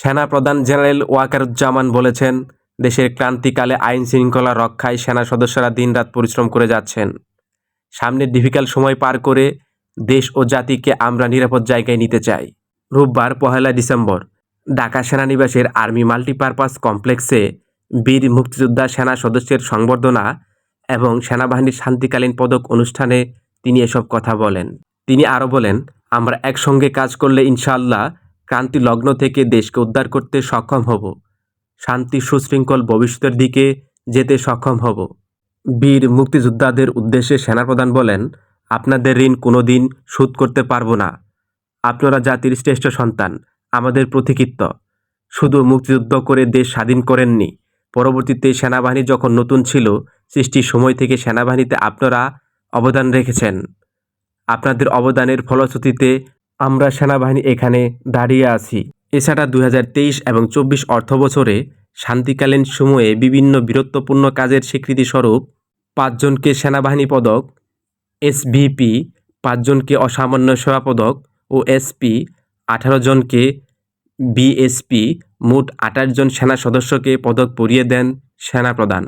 সেনাপ্রধান জেনারেল ওয়াকারুজ্জামান বলেছেন, দেশের ক্রান্তিকালে আইন শৃঙ্খলা রক্ষায় সেনা সদস্যরা দিনরাত পরিশ্রম করে যাচ্ছেন। সামনে ডিফিকাল্ট সময় পার করে দেশ ও জাতিকে আমরা নিরাপদ জায়গায় নিতে চাই। রোববার পহেলা ডিসেম্বর, ঢাকা সেনানিবাসের আর্মি মাল্টিপারপাস কমপ্লেক্সে বীর মুক্তিযোদ্ধা সেনা সদস্যের সংবর্ধনা এবং সেনাবাহিনীর শান্তিকালীন পদক অনুষ্ঠানে তিনি এসব কথা বলেন। তিনি আরও বলেন, আমরা একসঙ্গে কাজ করলে ইনশাআল্লাহ ক্রান্তি লগ্ন থেকে দেশকে উদ্ধার করতে সক্ষম হব। শান্তি সুশৃঙ্খল ভবিষ্যতের দিকে যেতে সক্ষম হব। বীর মুক্তিযোদ্ধাদের উদ্দেশ্যে সেনাপ্রধান বলেন, আপনাদের ঋণ কোনো দিন শোধ করতে পারব না। আপনারা জাতির শ্রেষ্ঠ সন্তান, আমাদের প্রতীকিত্ব। শুধু মুক্তিযুদ্ধ করে দেশ স্বাধীন করেননি, পরবর্তীতে সেনাবাহিনী যখন নতুন ছিল সৃষ্টির সময় থেকে সেনাবাহিনীতে আপনারা অবদান রেখেছেন। আপনাদের অবদানের ফলশ্রুতিতে আমরা সেনাবাহিনী এখানে দাঁড়িয়ে আছি। এছাড়া দু হাজার তেইশ এবং চব্বিশ অর্থ বছরে শান্তিকালীন সময়ে বিভিন্ন বীরত্বপূর্ণ কাজের স্বীকৃতিস্বরূপ পাঁচজনকে সেনাবাহিনী পদক, এসভিপি, পাঁচজনকে অসামান্য সেবা পদক ও এসপি, আঠারো জনকে বিএসপি, মোট আঠাশ জন সেনা সদস্যকে পদক পরিয়ে দেন সেনাপ্রধান।